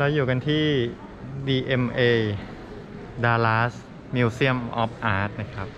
เราอยู่กันที่ DMA Dallas Museum of Art นะครับ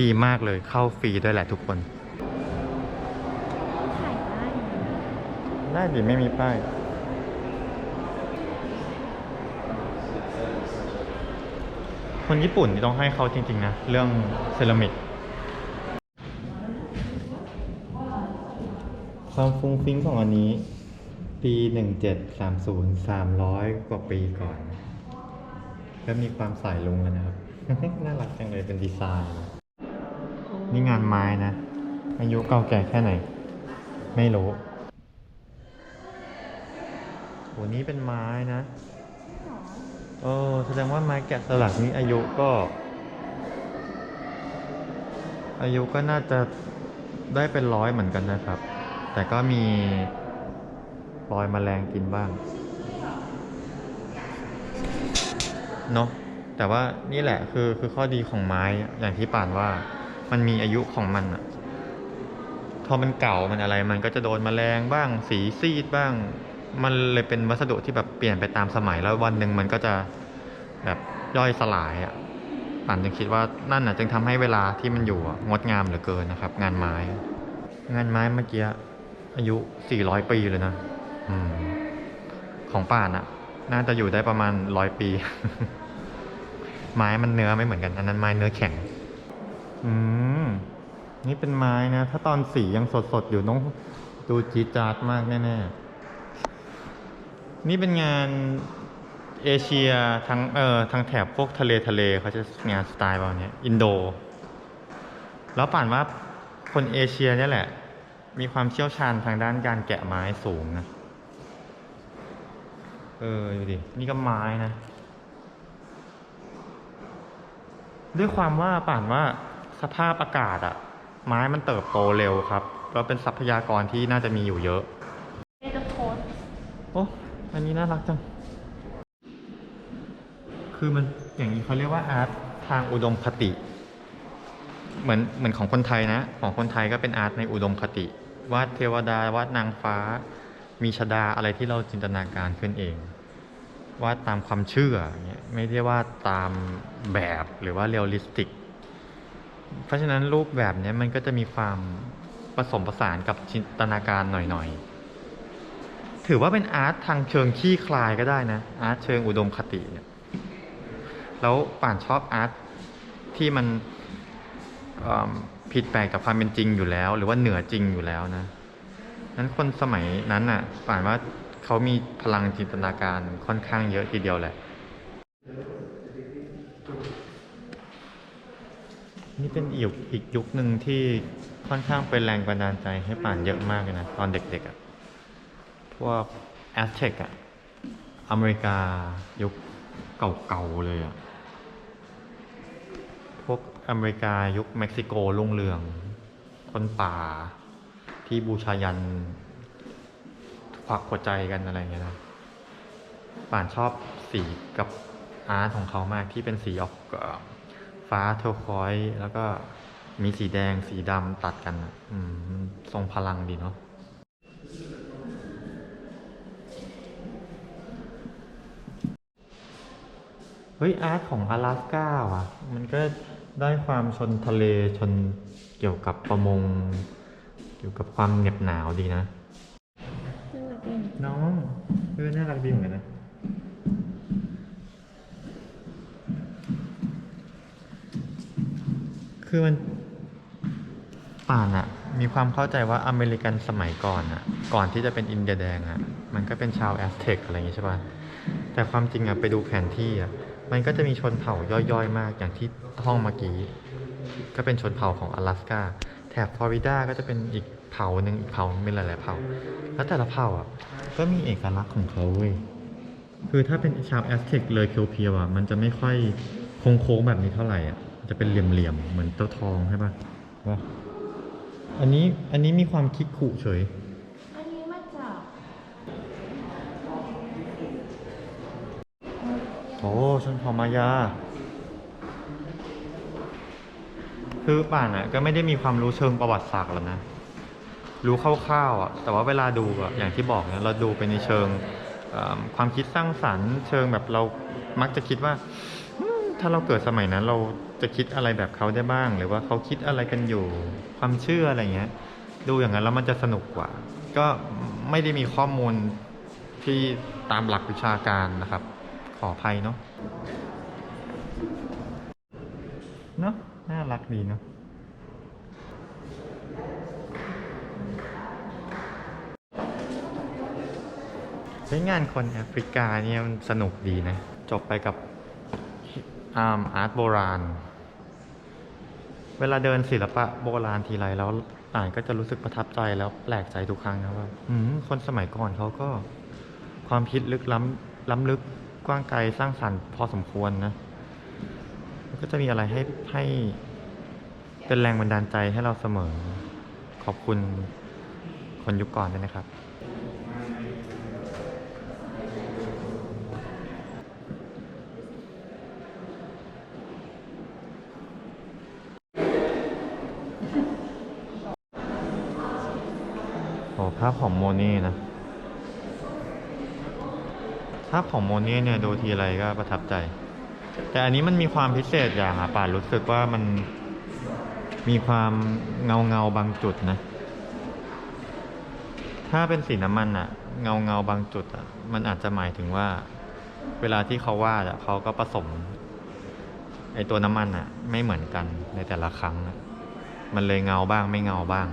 ดีมากเลยเข้าฟรีด้วยแหละทุกคนถ่ายได้ได้ดิไม่มีป้าย คนญี่ปุ่นนี่ต้องให้เขาจริง ๆ นะ เรื่องเซรามิกความฟุ้งฟิ้งของอันนี้ ปี 1730 300 กว่าปีก่อนแล้วมีความสายลุงแล้วนะครับ น่ารักจังเลยเป็นดีไซน์ นี่งานไม้นะ อายุเก่าแก่แค่ไหน ไม่รู้โหนี่เป็นไม้นะเออแสดงว่าไม้แกะสลักนี้อายุก็ อายุก็น่าจะได้เป็นร้อยเหมือนกันนะครับ แต่ก็มี รอยแมลงกินบ้างเนาะแต่ว่านี่แหละคือคือข้อดีของไม้อย่างที่ป่านว่า มันมีอายุของมันอะพอมันเก่ามันอะไร มันก็จะโดนแมลงบ้าง สีซีดบ้าง มันเลยเป็นวัสดุที่แบบเปลี่ยนไปตามสมัยแล้ววันหนึ่งมันก็จะแบบย่อยสลายอะป่านจึงคิดว่านั่นอะจึงทำให้เวลาที่มันอยู่งดงามเหลือเกินนะครับ งานไม้ งานไม้เมื่อกี้อายุ 400 ปีเลยนะ ของป่านอะน่าจะอยู่ได้ประมาณร้อยปี ไม้มันเนื้อไม่เหมือนกัน อันนั้นไม้เนื้อแข็ง อืม นี่เป็นไม้นะ ถ้าตอนสียังสดๆ อยู่ต้องดูจีจาดมากแน่ๆ นี่เป็นงานเอเชียทั้งเอ่อทั้งแถบพวกทะเลทะเลเขาจะงานสไตล์แบบนี้อินโด แล้วป่านว่าคนเอเชียเนี่ยแหละ มีความเชี่ยวชาญทางด้านการแกะไม้สูงนะ เออดูดินี่ก็ไม้นะ ด้วยความว่าป่านว่าสภาพอากาศอะไม้มันเติบโตเร็วครับแล้วเป็นทรัพยากรที่น่าจะมีอยู่เยอะเอจะโพสต์โอ้อันนี้น่ารักจัง คือมันอย่างนี้เขาเรียกว่าอาร์ตทางอุดมคติ เหมือนเหมือนของคนไทยนะ ของคนไทยก็เป็นอาร์ตในอุดมคติ วาดเทวดาวาดนางฟ้า มีชดาอะไรที่เราจินตนาการขึ้นเอง ว่าตามความเชื่อเงี้ยไม่ได้ว่าตามแบบหรือว่าเรียลลิสติก เพราะฉะนั้นรูปแบบเนี้ยมันก็จะมีความผสมผสานกับจินตนาการหน่อยๆ ถือว่าเป็นอาร์ตทางเชิงขี้คลายก็ได้นะ อาร์ตเชิงอุดมคติเนี่ยแล้วป่านชอบอาร์ตที่มันผิดแปลกจากความเป็นจริงอยู่แล้ว หรือว่าเหนือจริงอยู่แล้วนะ นั้นคนสมัยนั้นน่ะป่านว่าเขามีพลังจินตนาการค่อนข้างเยอะทีเดียวแหละ นี่เป็นอีกอีกยุคหนึ่งที่ค่อนข้างเป็นแรงบันดาลใจให้ป่านเยอะมากเลยนะตอนเด็กๆอะ่ะ พวกแอสเทกอะอเมริกายุคเก่าๆเลยอะ่ะ พวกอเมริกายุคเม็กซิโกรุ่งเรือง คนป่า ที่บูชายันควักหัวใจกันอะไรเงี้ยนะป่านชอบสีกับอาร์ตของเขามากที่เป็นสีออกฟ้าเทอร์คอยส์แล้วก็มีสีแดงสีดำตัดกันอืมทรงพลังดีเนาะเฮ้ยอาร์ตของ阿拉สกาว่ะ มันก็ได้ความชนทะเลชนเกี่ยวกับประมง เกี่ยวกับความเหน็บหนาวดีนะน่ารักเองน้องเออน่ารักดีเหมือนกันนะ คือมันป่านอะมีความเข้าใจว่าอเมริกันสมัยก่อนอะก่อนที่จะเป็นอินเดียแดงอะมันก็เป็นชาวแอสเท็กอะไรอย่างงี้ใช่ป่ะ แต่ความจริงอะไปดูแผนที่อะมันก็จะมีชนเผ่าย่อยๆ มากอย่างที่ห้องเมื่อกี้ ก็เป็นชนเผ่าของ阿拉สกา แถบฟลอริดาก็จะเป็นอีกเผ่าหนึ่งอีกเผ่ามีหลาย ๆ เผ่า แล้วแต่ละเผ่าอะ ก็มีเอกลักษณ์ของเขาเว้ยคือถ้าเป็นชาวแอสเท็กเลยเพียวๆอะมันจะไม่ค่อยโค้งๆแบบนี้เท่าไหร่อะมันจะเป็นเหลี่ยมๆเหมือนเต้าทองใช่ปะว่าอันนี้อันนี้มีความคิกขู่เฉยอันนี้มาจากโอ้ชนเผ่ามายา คือป่านอะก็ไม่ได้มีความรู้เชิงประวัติศาสตร์หรอกนะ รู้คร่าวๆอะ แต่ว่าเวลาดูอะอย่างที่บอกเนี่ยเราดูไปในเชิงความคิดสร้างสรรค์ เชิงแบบเรามักจะคิดว่า ถ้าเราเกิดสมัยนั้นเราจะคิดอะไรแบบเขาได้บ้าง หรือว่าเขาคิดอะไรกันอยู่ ความเชื่ออะไรเงี้ย ดูอย่างนั้นแล้วมันจะสนุกกว่า ก็ไม่ได้มีข้อมูลที่ตามหลักวิชาการนะครับ ขออภัยเนาะเนาะน่า รักดีเนาะใช้งานคนแอฟริกาเนี่ยมันสนุกดีนะ จบไปกับอาร์มอาร์ตโบราณ เวลาเดินศิลปะโบราณทีไรแล้วอ่านก็จะรู้สึกประทับใจแล้วแปลกใจทุกครั้งนะว่าคนสมัยก่อนเขาก็ความคิดลึกล้ำล้ำลึกกว้างไกลสร้างสรรค์พอสมควรนะ ก็จะมีอะไรให้ให้ เป็นแรงบันดาลใจให้เราเสมอ ขอบคุณคนยุคก่อนด้วยนะครับ โอ้ภาพของโมเน่นะ ภาพของโมเน่เนี่ยดูทีไรก็ประทับใจ แต่อันนี้มันมีความพิเศษอย่างอะป่านรู้สึกว่ามัน มีความเงาเงาบางจุดนะ ถ้าเป็นสีน้ำมันอะเงาเงาบางจุดอะมันอาจจะหมายถึงว่า เวลาที่เขาวาดอะเขาก็ผสมไอตัวน้ำมันอะไม่เหมือนกันในแต่ละครั้งอะมันเลยเงาบ้างไม่เงาบ้าง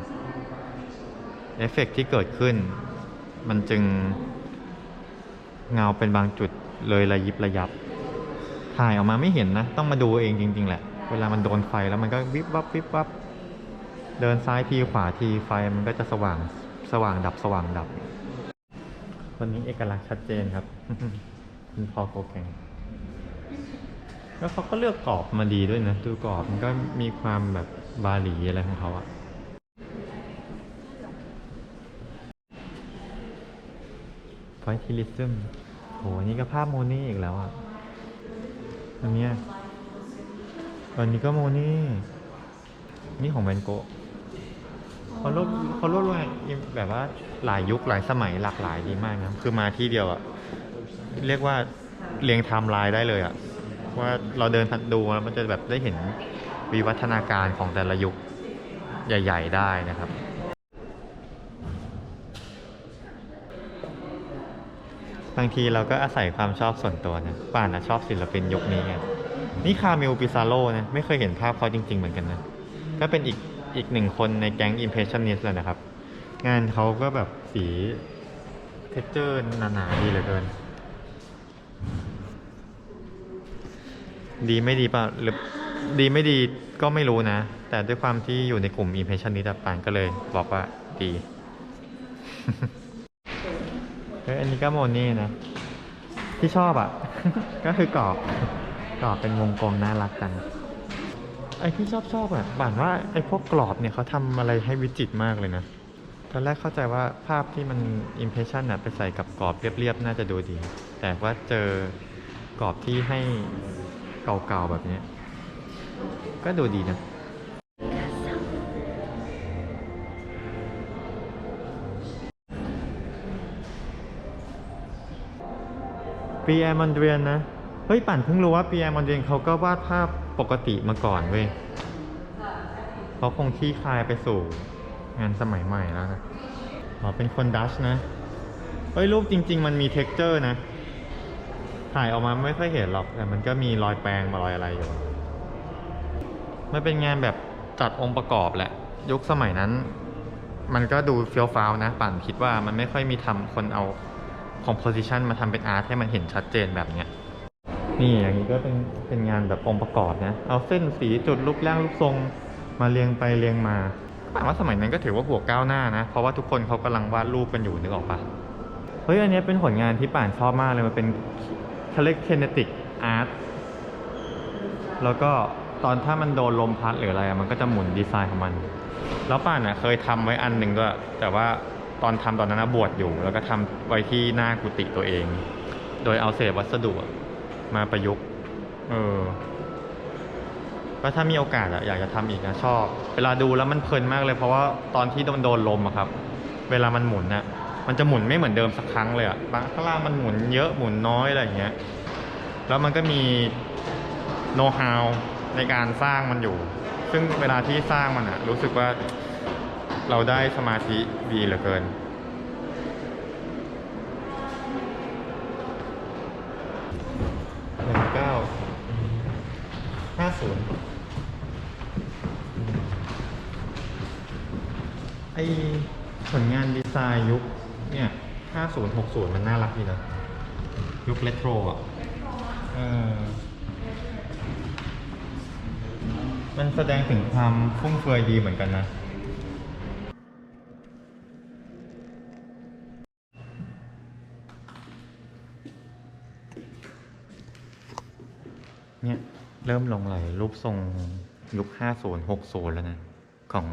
เอฟเฟกต์ที่เกิดขึ้น มันจึงเงาเป็นบางจุดเลยระยิบระยับ ถ่ายออกมาไม่เห็นนะ ต้องมาดูเองจริง ๆ แหละ เวลามันโดนไฟแล้วมันก็วิบวับวิบวับเดินซ้ายทีขวาทีไฟมันก็จะสว่างสว่างดับสว่างดับคนนี้เอกลักษณ์ชัดเจนครับคุณพอโกแกงแล้วเขาก็เลือกกรอบมาดีด้วยนะดูกรอบมันก็มีความแบบบาหลีอะไรของเขาอะไฟทิลิซึมโหนี่ก็ภาพโมนี่อีกแล้วอะอันเนี้ย อันนี้ก็โมนี่นี่ของแวนโกะเขารวบเขารวบรวมแบบว่าหลายยุคหลายสมัยหลากหลายดีมากนะคือมาที่เดียวอะเรียกว่าเรียงไทม์ไลน์ได้เลยอะว่าเราเดินผ่านดูแล้วมันจะแบบได้เห็นวิวัฒนาการของแต่ละยุคใหญ่ ๆ ได้นะครับบางทีเราก็อาศัยความชอบส่วนตัวนะป่านนะชอบศิลปินยุคนี้ไง นี่คาเมลปิซาโลนะไม่เคยเห็นภาพเขาจริง ๆ เหมือนกันนะ ก็เป็นอีกอีกหนึ่งคนในแก๊ง Impressionist เลยนะครับ งานเขาก็แบบสีเทคเจอร์หนาๆดีเหลือเกิน ดีไม่ดีป่ะหรือดีไม่ดีก็ไม่รู้นะ แต่ด้วยความที่อยู่ในกลุ่ม Impressionist อะปานก็เลยบอกว่าดีเฮ้ยอันนี้ก็โมนี่นะ ที่ชอบอะ ก็คือกรอบ กรอบเป็นวงกลมน่ารักจังไอ้ที่ชอบชอบอะบ่านว่าไอ้พวกกรอบเนี่ยเขาทำอะไรให้วิจิตรมากเลยนะตอนแรกเข้าใจว่าภาพที่มันอิมเพรสชันอะไปใส่กับกรอบเรียบๆ น่าจะดูดี แต่ว่าเจอกรอบที่ให้เก่าๆ แบบนี้ ก็ดูดีนะปีแอมอนเดรียนนะ ฮ้ยปั่นเพิ่งรู้ว่าปีแอร์มอนเดนเขาก็วาดภาพปกติมาก่อนเว้ยเขาคงขี้คลายไปสู่งานสมัยใหม่แล้วนะอ๋อเป็นคนดัชนะเฮ้ยรูปจริง ๆ มันมีเท็กเจอร์นะ ถ่ายออกมาไม่ค่อยเห็นหรอก แต่มันก็มีรอยแปรงมารอยอะไรอยู่มันเป็นงานแบบจัดองค์ประกอบแหละ ยุคสมัยนั้น มันก็ดูเฟี้ยวฟ้าวนะ ปั่นคิดว่ามันไม่ค่อยมีทำคนเอา composition มาทำเป็นอาร์ตให้มันเห็นชัดเจนแบบเนี้ย นี่อย่างนี้ก็เป็นเป็นงานแบบองค์ประกอบนะ เอาเส้นสีจุดรูปร่างรูปทรงมาเรียงไปเรียงมาป่านว่าสมัยนั้นก็ถือว่าหัวก้าวหน้านะ เพราะว่าทุกคนเขากำลังวาดรูปกันอยู่นึกออกปะเฮ้ยอันนี้เป็นผลงานที่ป่านชอบมากเลยมันเป็นเขาเรียก kinetic art แล้วก็ตอนถ้ามันโดนลมพัดหรืออะไรมันก็จะหมุนดีไซน์ของมัน แล้วป่านอะเคยทำไว้อันหนึ่งก็ แต่ว่าตอนทำตอนนั้นบวชอยู่ แล้วก็ทำไว้ที่หน้ากุฏิตัวเอง โดยเอาเศษวัสดุ มาประยุกต์ เออก็ถ้ามีโอกาสอะอยากจะทำอีกนะชอบ เวลาดูแล้วมันเพลินมากเลย เพราะว่าตอนที่โดนโดนลมอะครับ เวลามันหมุนอะมันจะหมุนไม่เหมือนเดิมสักครั้งเลยอะบางข้างล่างมันหมุนเยอะหมุนน้อยอะไรอย่างเงี้ย แล้วมันก็มีโน้ตฮาวในการสร้างมันอยู่ ซึ่งเวลาที่สร้างมันอะรู้สึกว่าเราได้สมาธิดีเหลือเกิน หนึ่งเก้าห้า ศูนย์ไอผลงานดีไซน์ยุคเนี่ยห้าศูนย์หกศูนย์มันน่ารักดีนะ ยุคเรโทรอะเออมันแสดงถึงความฟุ่มเฟือยดีเหมือนกันนะ เนี่ย เริ่มลงไหลรูปทรงยุค 50 60 แล้วนะ ของ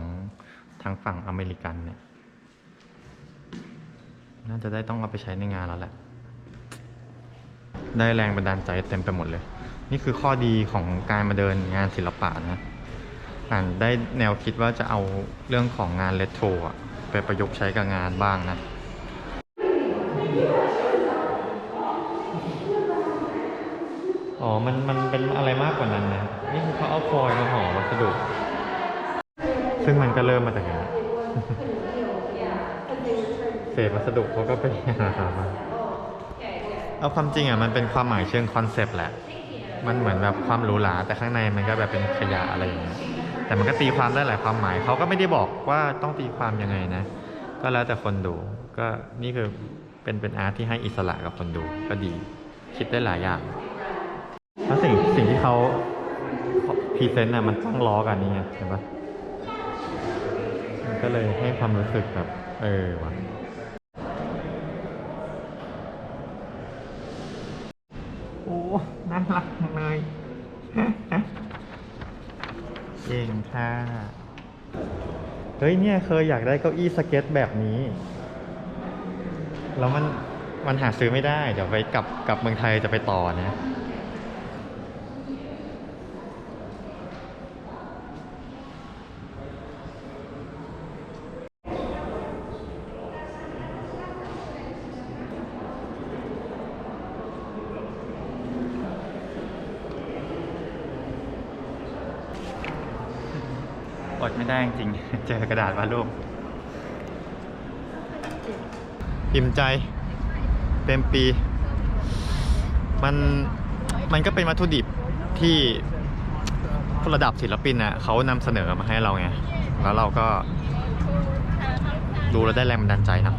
ทางฝั่งอเมริกันเนี่ย น่าจะได้ต้องเอาไปใช้ในงานแล้วแหละ ได้แรงบันดาลใจเต็มไปหมดเลย นี่คือข้อดีของการมาเดินงานศิลปะนะอ่านได้แนวคิดว่าจะเอาเรื่องของงานเลโทรไปประยุกต์ใช้กับงานบ้างนะ อ๋อ มันมันเป็นอะไรมากกว่านั้นนะนี่คือเขาเอาฟอยล์มาห่อวัสดุ ซึ่งมันก็เริ่มมาจากอย่างนี้เศษวัสดุเขาก็ไปหามาเอาความจริงอะมันเป็นความหมายเชิงคอนเซปต์แหละ มันเหมือนแบบความหรูหราแต่ข้างในมันก็แบบเป็นขยะอะไรอย่างเงี้ยแต่มันก็ตีความได้หลายความหมายเขาก็ไม่ได้บอกว่าต้องตีความยังไงนะ ก็แล้วแต่คนดูก็นี่คือเป็นเป็นอาร์ตที่ให้อิสระกับคนดูก็ดี คิดได้หลายอย่าง แล้วสิ่งสิ่งที่เขาพรีเซนต์น่ะมันต้องล้อกันนี่ไงเห็นปะมันก็เลยให้ความรู้สึกแบบ เออวะโอ้น่ารักจังเลยเก่งค่ะเฮ้ยเนี่ยเคยอยากได้เก้าอี้สเก็ตแบบนี้ แล้วมันมันหาซื้อไม่ได้ เดี๋ยวไปกลับกลับเมืองไทยจะไปต่อนะ ไม่ได้จริง เจอกระดาษวาดรูปอิ่มใจ เต็มปี มันมันก็เป็นวัตถุดิบที่ระดับศิลปินอะเขานำเสนอมาให้เราไง แล้วเราก็ดูแลได้แรงบันดาลใจเนะ